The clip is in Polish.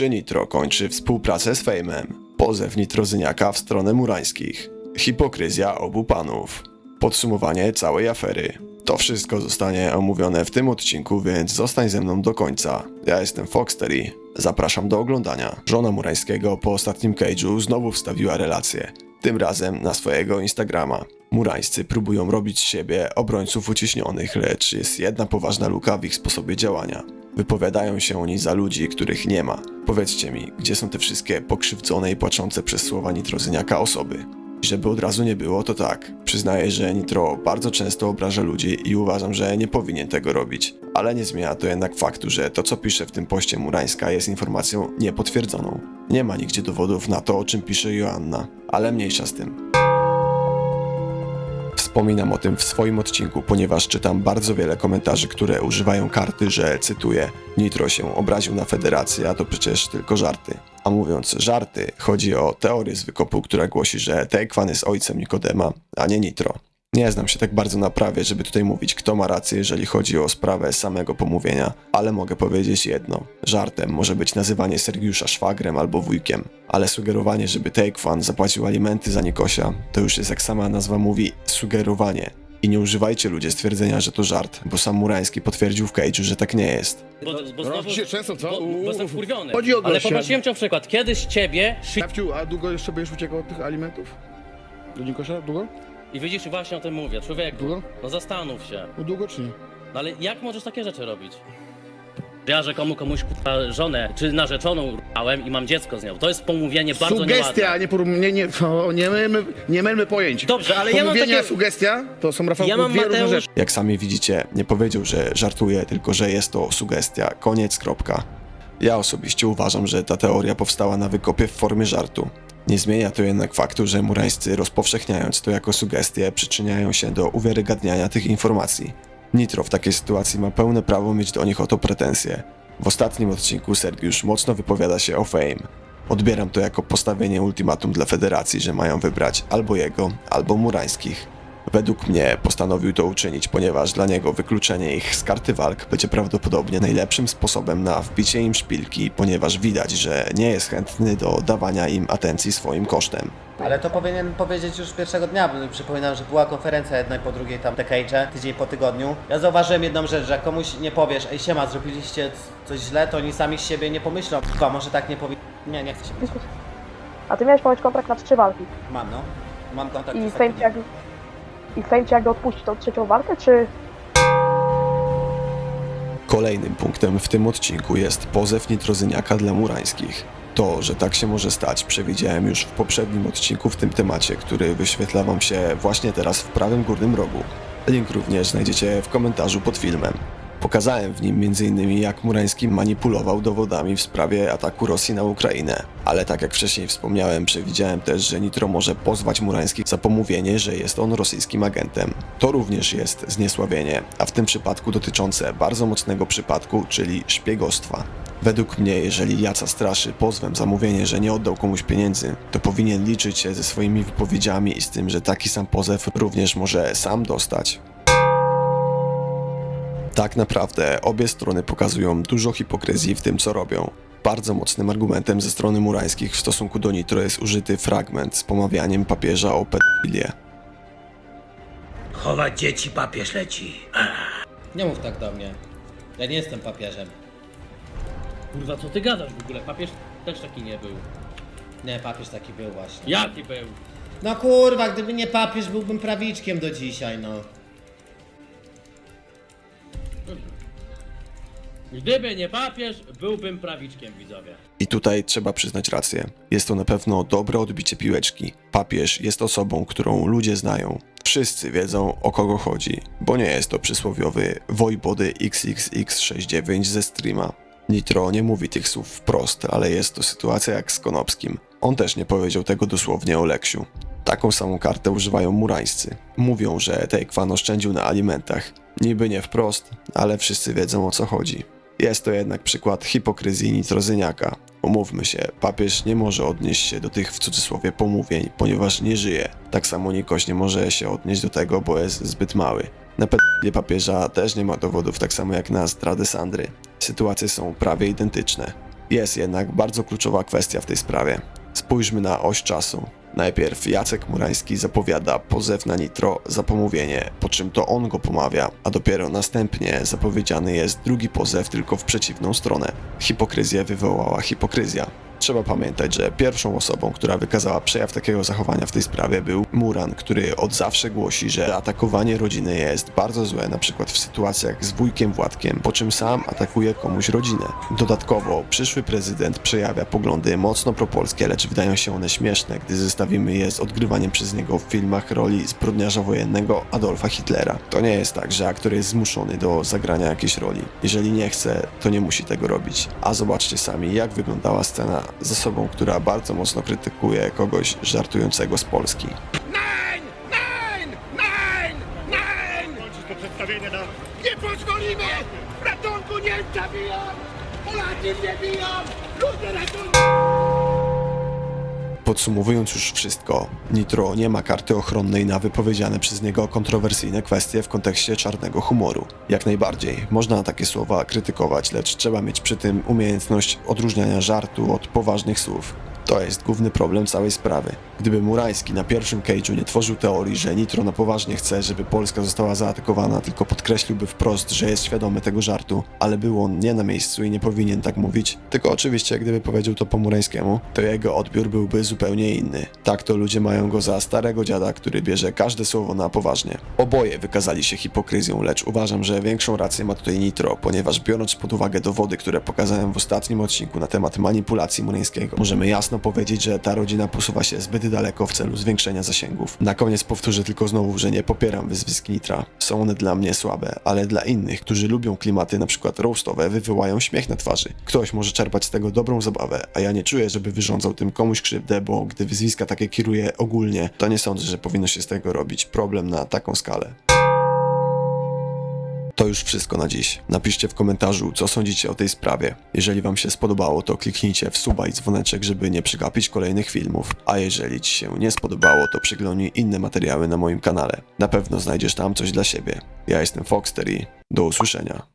Czy Nitro kończy współpracę z Fejmem? Pozew Nitrozyniaka w stronę Murańskich. Hipokryzja obu panów. Podsumowanie całej afery. To wszystko zostanie omówione w tym odcinku, więc zostań ze mną do końca. Ja jestem Foxtery. Zapraszam do oglądania. Żona Murańskiego po ostatnim cage'u znowu wstawiła relację. Tym razem na swojego Instagrama. Murańscy próbują robić z siebie obrońców uciśnionych, lecz jest jedna poważna luka w ich sposobie działania. Wypowiadają się oni za ludzi, których nie ma. Powiedzcie mi, gdzie są te wszystkie pokrzywdzone i płaczące przez słowa Nitrozyniaka osoby? Żeby od razu nie było, to tak. Przyznaję, że Nitro bardzo często obraża ludzi i uważam, że nie powinien tego robić. Ale nie zmienia to jednak faktu, że to co pisze w tym poście Murańska jest informacją niepotwierdzoną. Nie ma nigdzie dowodów na to, o czym pisze Joanna, ale mniejsza z tym. Wspominam o tym w swoim odcinku, ponieważ czytam bardzo wiele komentarzy, które używają karty, że cytuję Nitro się obraził na federację, a to przecież tylko żarty. A mówiąc żarty, chodzi o teorię z wykopu, która głosi, że Tekwan jest ojcem Nikodema, a nie Nitro. Nie znam się tak bardzo na prawie, żeby tutaj mówić, kto ma rację, jeżeli chodzi o sprawę samego pomówienia, ale mogę powiedzieć jedno. Żartem może być nazywanie Sergiusza szwagrem albo wujkiem, ale sugerowanie, żeby Takefan zapłacił alimenty za Nikosia, to już jest jak sama nazwa mówi, sugerowanie. I nie używajcie ludzie stwierdzenia, że to żart, bo sam Murański potwierdził w Cage'u, że tak nie jest. Bo, bo No, znowu, dzisiaj często, co? Bo, bo jestem wkurwiony. Chodzi o Ale gościa. poprosiłem cię o przykład. Kiedyś ciebie szy... Szafciu, a długo jeszcze będziesz uciekał od tych alimentów? Do Nikosia? Długo? I widzisz, właśnie o tym mówię. Człowieku, Długo? no zastanów się. No długo czy nie? No ale jak możesz takie rzeczy robić? Ja, że komu komuś kurwa, żonę czy narzeczoną rałem i mam dziecko z nią. To jest pomówienie bardzo Sugestia, nieładne. nie, poró- nie, nie, o, nie, mylmy, nie mylmy pojęć. Dobrze, ale ja mam Pomówienie, takie... sugestia to są Rafałku Ja mam dwie różne Mateusz... rzeczy. Jak sami widzicie, nie powiedział, że żartuje, tylko że jest to sugestia. Koniec, kropka. Ja osobiście uważam, że ta teoria powstała na wykopie w formie żartu. Nie zmienia to jednak faktu, że murańscy rozpowszechniając to jako sugestie przyczyniają się do uwiarygadniania tych informacji. Nitro w takiej sytuacji ma pełne prawo mieć do nich o to pretensje. W ostatnim odcinku Sergiusz mocno wypowiada się o Fame. Odbieram to jako postawienie ultimatum dla federacji, że mają wybrać albo jego, albo murańskich. Według mnie postanowił to uczynić, ponieważ dla niego wykluczenie ich z karty walk będzie prawdopodobnie najlepszym sposobem na wbicie im szpilki, ponieważ widać, że nie jest chętny do dawania im atencji swoim kosztem. Ale to powinien powiedzieć już pierwszego dnia, bo przypominam, że była konferencja jedna po drugiej tam te cage'e, tydzień po tygodniu. Ja zauważyłem jedną rzecz, że jak komuś nie powiesz, ej siema, zrobiliście coś źle, to oni sami z siebie nie pomyślą. Chyba może tak nie powinien. Nie, nie chcę się powiedzieć. A ty miałeś pojąć kontrakt na trzy walki. Mam no. Mam kontakt I z Fame i cię jakby odpuści tą trzecią walkę, czy Kolejnym punktem w tym odcinku jest pozew Nitrozyniaka dla Murańskich. To, że tak się może stać, przewidziałem już w poprzednim odcinku w tym temacie, który wyświetla wam się właśnie teraz w prawym górnym rogu. Link również znajdziecie w komentarzu pod filmem. Pokazałem w nim m.in. jak Murański manipulował dowodami w sprawie ataku Rosji na Ukrainę. Ale tak jak wcześniej wspomniałem, przewidziałem też, że Nitro może pozwać Murańskich za pomówienie, że jest on rosyjskim agentem. To również jest zniesławienie, a w tym przypadku dotyczące bardzo mocnego przypadku, czyli szpiegostwa. Według mnie, jeżeli Jaca straszy pozwem za mówienie, że nie oddał komuś pieniędzy, to powinien liczyć się ze swoimi wypowiedziami i z tym, że taki sam pozew również może sam dostać. Tak naprawdę obie strony pokazują dużo hipokryzji w tym, co robią. Bardzo mocnym argumentem ze strony murańskich w stosunku do Nitro jest użyty fragment z pomawianiem papieża o pedofilię. Chować dzieci papież leci. Nie mów tak do mnie. Ja nie jestem papieżem. Kurwa, co ty gadasz w ogóle? Papież też taki nie był. Nie, papież taki był właśnie. Jaki był? No kurwa, gdyby nie papież, byłbym prawiczkiem do dzisiaj, no. Gdyby nie papież, byłbym prawiczkiem, widzowie. I tutaj trzeba przyznać rację. Jest to na pewno dobre odbicie piłeczki. Papież jest osobą, którą ludzie znają. Wszyscy wiedzą o kogo chodzi, bo nie jest to przysłowiowy Wojbody XXX69 ze streama. Nitro nie mówi tych słów wprost, ale jest to sytuacja jak z Konopskim. On też nie powiedział tego dosłownie o Leksiu. Taką samą kartę używają murańscy. Mówią, że Tejkwan oszczędził na alimentach. Niby nie wprost, ale wszyscy wiedzą o co chodzi. Jest to jednak przykład hipokryzji nitrozyniaka. Umówmy się, papież nie może odnieść się do tych w cudzysłowie pomówień, ponieważ nie żyje. Tak samo Nikoś nie może się odnieść do tego, bo jest zbyt mały. Na pedofilię papieża też nie ma dowodów, tak samo jak na zdradę Sandry. Sytuacje są prawie identyczne. Jest jednak bardzo kluczowa kwestia w tej sprawie. Spójrzmy na oś czasu. Najpierw Jacek Murański zapowiada pozew na Nitro za pomówienie, po czym to on go pomawia, a dopiero następnie zapowiedziany jest drugi pozew tylko w przeciwną stronę. Hipokryzję wywołała hipokryzja. Trzeba pamiętać, że pierwszą osobą, która wykazała przejaw takiego zachowania w tej sprawie był Muran, który od zawsze głosi, że atakowanie rodziny jest bardzo złe, na przykład w sytuacjach z wujkiem Władkiem, po czym sam atakuje komuś rodzinę. Dodatkowo przyszły prezydent przejawia poglądy mocno propolskie, lecz wydają się one śmieszne, gdy zestawimy je z odgrywaniem przez niego w filmach roli zbrodniarza wojennego Adolfa Hitlera. To nie jest tak, że aktor jest zmuszony do zagrania jakiejś roli. Jeżeli nie chce, to nie musi tego robić. A zobaczcie sami, jak wyglądała scena z osobą, która bardzo mocno krytykuje kogoś żartującego z Polski. Nein! Nein! Nein! Nein! Kończyć to przedstawienie na... Nie pozwolimy! Ratunku biją! Polacy nie biją! Ludzie ratunku! Podsumowując już wszystko, Nitro nie ma karty ochronnej na wypowiedziane przez niego kontrowersyjne kwestie w kontekście czarnego humoru. Jak najbardziej, można takie słowa krytykować, lecz trzeba mieć przy tym umiejętność odróżniania żartu od poważnych słów. To jest główny problem całej sprawy. Gdyby Murański na pierwszym cage'u nie tworzył teorii, że Nitro na poważnie chce, żeby Polska została zaatakowana, tylko podkreśliłby wprost, że jest świadomy tego żartu, ale był on nie na miejscu i nie powinien tak mówić, tylko oczywiście gdyby powiedział to po Murańskiemu, to jego odbiór byłby zupełnie inny. Tak to ludzie mają go za starego dziada, który bierze każde słowo na poważnie. Oboje wykazali się hipokryzją, lecz uważam, że większą rację ma tutaj Nitro, ponieważ biorąc pod uwagę dowody, które pokazałem w ostatnim odcinku na temat manipulacji Murańskiego, możemy jasno powiedzieć, że ta rodzina posuwa się zbyt daleko w celu zwiększenia zasięgów. Na koniec powtórzę tylko znowu, że nie popieram wyzwisk Nitra. Są one dla mnie słabe, ale dla innych, którzy lubią klimaty przykład roastowe, wywołają śmiech na twarzy. Ktoś może czerpać z tego dobrą zabawę, a ja nie czuję, żeby wyrządzał tym komuś krzywdę, bo gdy wyzwiska takie kieruje ogólnie, to nie sądzę, że powinno się z tego robić problem na taką skalę. To już wszystko na dziś. Napiszcie w komentarzu, co sądzicie o tej sprawie. Jeżeli Wam się spodobało, to kliknijcie w suba i dzwoneczek, żeby nie przegapić kolejnych filmów. A jeżeli Ci się nie spodobało, to przeglądnij inne materiały na moim kanale. Na pewno znajdziesz tam coś dla siebie. Ja jestem Foxter i do usłyszenia.